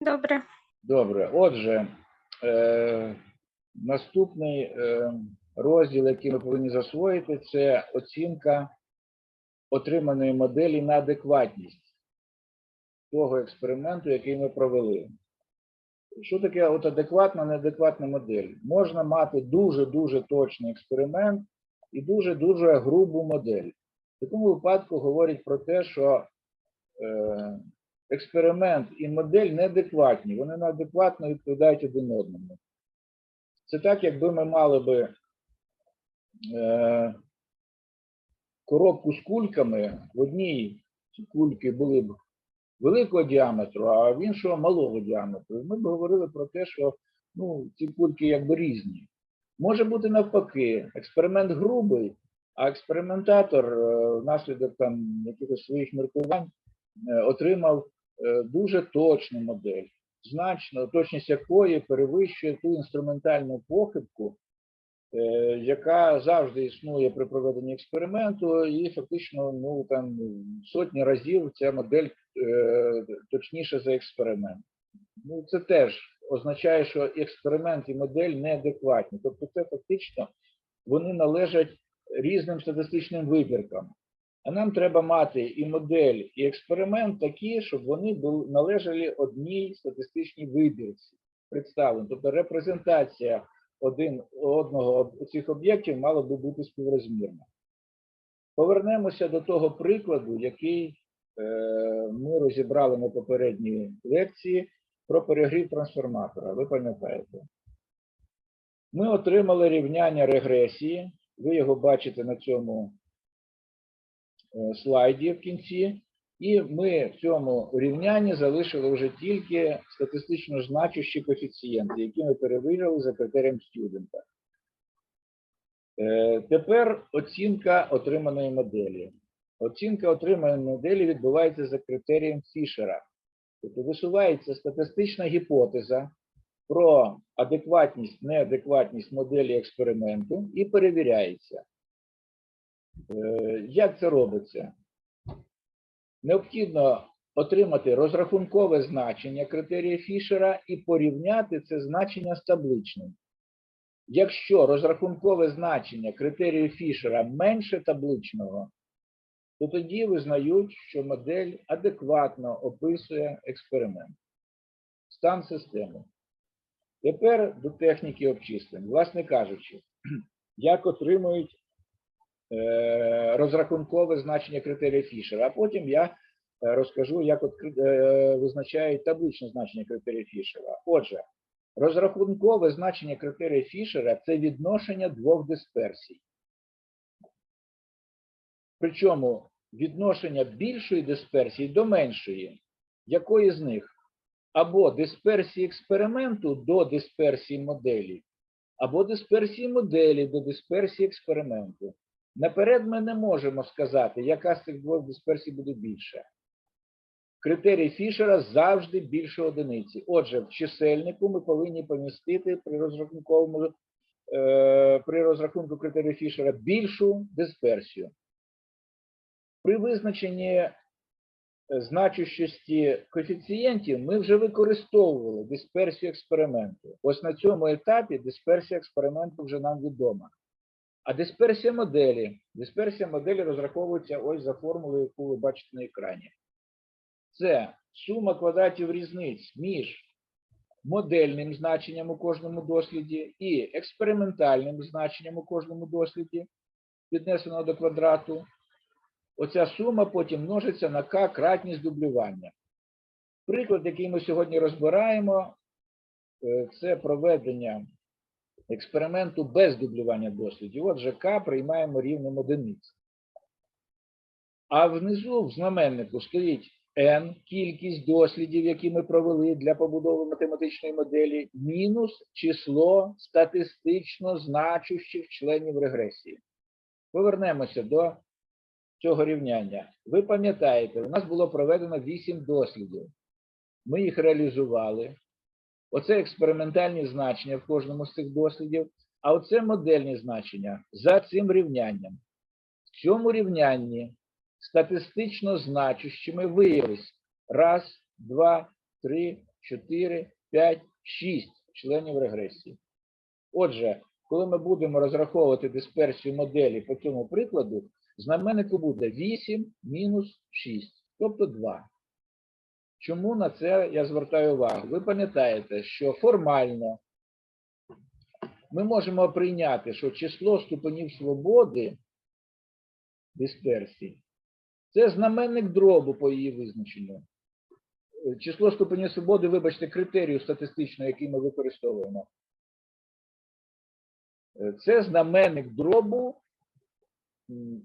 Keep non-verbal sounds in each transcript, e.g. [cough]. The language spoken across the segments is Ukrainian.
Добре. Добре. Отже, е, наступний е, розділ, який ми повинні засвоїти, це оцінка отриманої моделі на адекватність того експерименту, який ми провели. Що таке от адекватна, неадекватна модель? Можна мати дуже-дуже точний експеримент і дуже-дуже грубу модель. В такому випадку говорять про те, що е, експеримент і модель неадекватні, вони неадекватно відповідають один одному. Це так, якби ми мали би е, коробку з кульками, в одній кульки були б великого діаметру, а в іншого малого діаметру. Ми б говорили про те, що ну, ці кульки якби різні. Може бути навпаки, експеримент грубий, а експериментатор е, внаслідок там якихось своїх міркувань е, отримав дуже точну модель, значно точність якої перевищує ту інструментальну похибку, е, яка завжди існує при проведенні експерименту, і фактично ну там сотні разів ця модель е, точніше за експеримент. Ну це теж означає, що експеримент і модель неадекватні. Тобто, це фактично вони належать різним статистичним вибіркам. А нам треба мати і модель, і експеримент такі, щоб вони були належали одній статистичній вибірці представлені. Тобто репрезентація один одного цих об'єктів мала би бути співрозмірна. Повернемося до того прикладу, який е, ми розібрали на попередній лекції про перегрів трансформатора. Ви пам'ятаєте? Ми отримали рівняння регресії. Ви його бачите на цьому слайді в кінці. І ми в цьому рівнянні залишили вже тільки статистично значущі коефіцієнти, які ми перевірили за критерієм студента. Е, Тепер оцінка отриманої моделі. Оцінка отриманої моделі відбувається за критерієм Фішера. Тобто висувається статистична гіпотеза про адекватність, неадекватність моделі експерименту і перевіряється. Е, Як це робиться? Необхідно отримати розрахункове значення критерія Фішера і порівняти це значення з табличним. Якщо розрахункове значення критерію Фішера менше табличного, то тоді визнають, що модель адекватно описує експеримент. Стан системи. Тепер до техніки обчислень. Власне кажучи, [clears throat] як отримують розрахункове значення критерія Фішера, а потім я е, розкажу, як от, е, визначають табличне значення критерія Фішера. Отже, розрахункове значення критерія Фішера це відношення двох дисперсій. Причому відношення більшої дисперсії до меншої. Якої з них? Або дисперсії експерименту до дисперсії моделі, або дисперсії моделі до дисперсії експерименту. Наперед ми не можемо сказати, яка з цих двох дисперсій буде більша. Критерій Фішера завжди більше одиниці. Отже, в чисельнику ми повинні помістити при розрахунковому е, при розрахунку критерію Фішера більшу дисперсію. При визначенні е, значущості коефіцієнтів ми вже використовували дисперсію експерименту. Ось на цьому етапі дисперсія експерименту вже нам відома. А дисперсія моделі. Дисперсія моделі розраховується ось за формулою, яку ви бачите на екрані. Це сума квадратів різниць між модельним значенням у кожному досліді і експериментальним значенням у кожному досліді, піднесеного до квадрату. Оця сума потім множиться на k кратність дублювання. Приклад, який ми сьогодні розбираємо, е, це проведення експерименту без дублювання дослідів. Отже, k приймаємо рівнем одиниць. А внизу в знаменнику стоїть n, кількість дослідів, які ми провели для побудови математичної моделі, мінус число статистично значущих членів регресії. Повернемося до цього рівняння. Ви пам'ятаєте, у нас було проведено 8 дослідів. Ми їх реалізували. Оце експериментальні значення в кожному з цих дослідів, а оце модельні значення за цим рівнянням. В цьому рівнянні статистично значущими виявились раз, два, три, 4, 5, 6 членів регресії. Отже, коли ми будемо розраховувати дисперсію моделі по цьому прикладу, знаменнику буде 8 мінус 6, тобто 2. Чому на це я звертаю увагу? Ви пам'ятаєте, що формально ми можемо прийняти, що число ступенів свободи дисперсії це знаменник дробу по її визначенню. Число ступенів свободи, вибачте, критерію статистичного, який ми використовуємо. Це знаменник дробу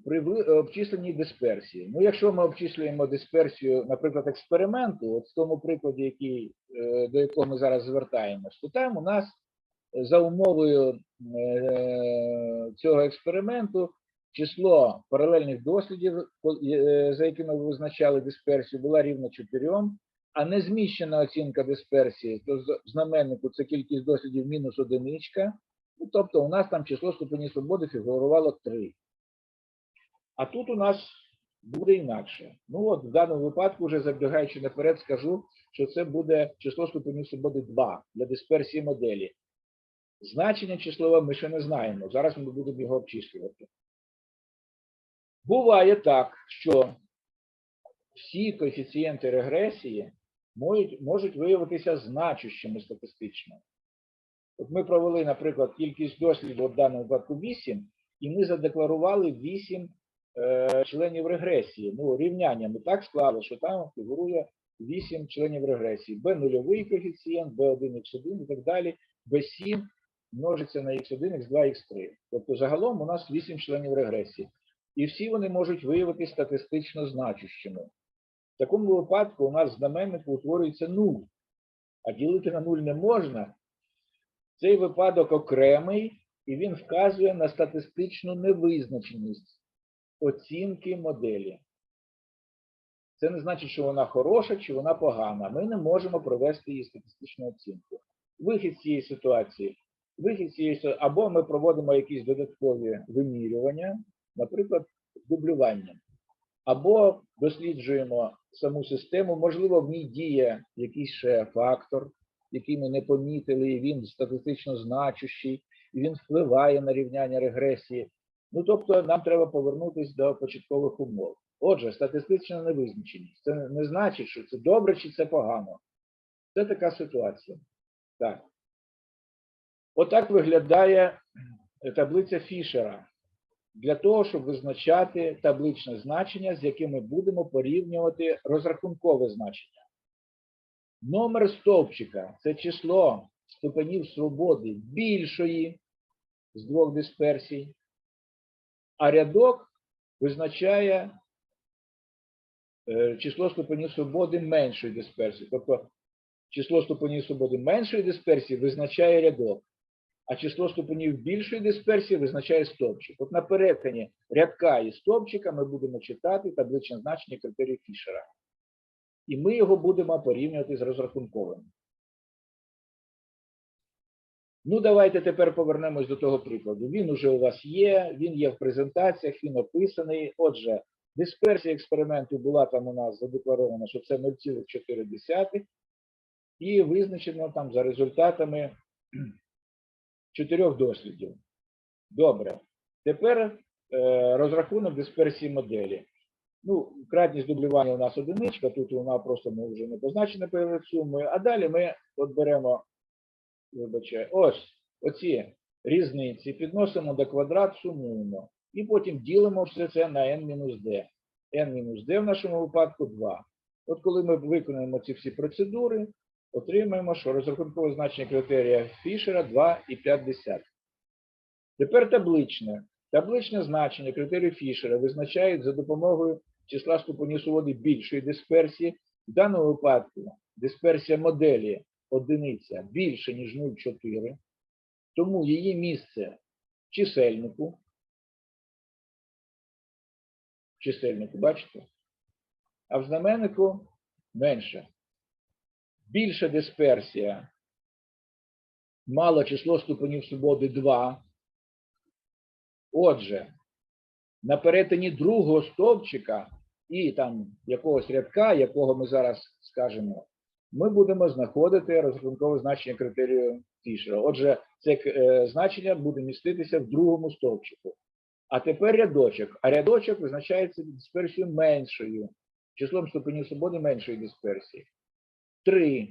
при ви- обчисленні дисперсії. Ну, якщо ми обчислюємо дисперсію, наприклад, експерименту, от в тому прикладі, який, е, до якого ми зараз звертаємось, то там у нас е, за умовою е, цього експерименту число паралельних дослідів, е, за якими ви визначали дисперсію, була рівна 4, а незміщена оцінка дисперсії, то в знаменнику це кількість дослідів мінус одиничка, ну, тобто у нас там число ступенів свободи фігурувало 3. А тут у нас буде інакше. Ну от в даному випадку, вже забігаючи наперед, скажу, що це буде число ступенів свободи 2 для дисперсії моделі. Значення числове ми ще не знаємо. Зараз ми будемо його обчислювати. Буває так, що всі коефіцієнти регресії можуть, можуть виявитися значущими статистично. От ми провели, наприклад, кількість дослідів в даному випадку 8, і ми задекларували 8 е, членів регресії. Ну, рівняннями так склали, що там фігурує 8 членів регресії. Б0 коефіцієнт, Б1, Х1 і так далі. Б7 множиться на Х1, Х2, Х3. Тобто загалом у нас 8 членів регресії. І всі вони можуть виявитися статистично значущими. В такому випадку у нас в знаменнику утворюється 0, а ділити на 0 не можна. Цей випадок окремий, і він вказує на статистичну невизначеність оцінки моделі. Це не значить, що вона хороша чи вона погана. Ми не можемо провести її статистичну оцінку. Вихід з цієї ситуації. Вихід з цієї ситуації, або ми проводимо якісь додаткові вимірювання, наприклад, дублювання, або досліджуємо саму систему, можливо, в ній діє якийсь ще фактор, який ми не помітили, і він статистично значущий, і він впливає на рівняння регресії. Ну, тобто, нам треба повернутися до початкових умов. Отже, статистична невизначеність. Це не значить, що це добре чи це погано. Це така ситуація. Так. Отак виглядає е, таблиця Фішера для того, щоб визначати табличне значення, з яким ми будемо порівнювати розрахункове значення. Номер стовпчика це число ступенів свободи більшої з двох дисперсій, а рядок визначає е, число ступенів свободи меншої дисперсії. Тобто число ступенів свободи меншої дисперсії визначає рядок, а число ступенів більшої дисперсії визначає стовпчик. От на перетині рядка і стовпчика ми будемо читати табличне значення критерію Фішера. І ми його будемо порівнювати з розрахунковим. Ну, давайте тепер повернемось до того прикладу. Він уже у вас є, він є в презентаціях, він описаний. Отже, дисперсія експерименту була там у нас задекларована, що це 0,4, і визначено там за результатами [clears throat] чотирьох дослідів. Добре. Тепер е, розрахунок дисперсії моделі. Ну, кратність дублювання у нас одиничка, тут вона просто ми вже не позначена перед сумою. А далі ми от беремо, вибачаю, ось оці різниці, підносимо до квадрат, сумуємо. І потім ділимо все це на n-d. n-d в нашому випадку 2. От коли ми виконуємо ці всі процедури, отримаємо, що розрахункове значення критерія Фішера 2,5. Тепер табличне. Табличне значення критерію Фішера визначають за допомогою числа ступенів свободи більшої дисперсії. В даному випадку дисперсія моделі одиниця більше, ніж 0,4, тому її місце в чисельнику. В чисельнику, бачите? А в знаменнику менше. Більша дисперсія. Мало число ступенів свободи 2. Отже, на перетині другого стовпчика і там якогось рядка, якого ми зараз скажемо ми будемо знаходити розрахункове значення критерію Фішера. Отже, це е, значення буде міститися в другому стовпчику. А тепер рядочок. А рядочок визначається дисперсією меншою, числом ступенів свободи меншої дисперсії. 3.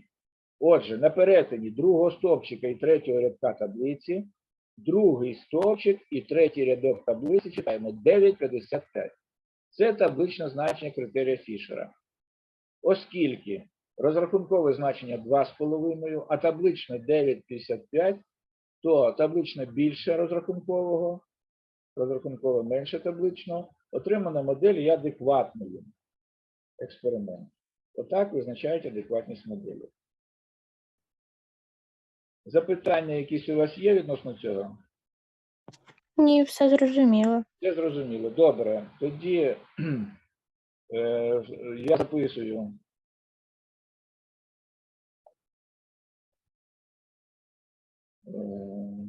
Отже, на перетині другого стовпчика і третього рядка таблиці, другий стовпчик і третій рядок таблиці читаємо 9,55. Це табличне значення критерія Фішера. Оскільки розрахункове значення 2,5, а табличне 9,55, то табличне більше розрахункового, розрахункове менше табличного, отримана модель є адекватною. Експеримент. Отак визначають адекватність моделі. Запитання якісь у вас є відносно цього? Ні, все зрозуміло. Все зрозуміло. Добре. Тоді [clears throat] е, я записую. Um,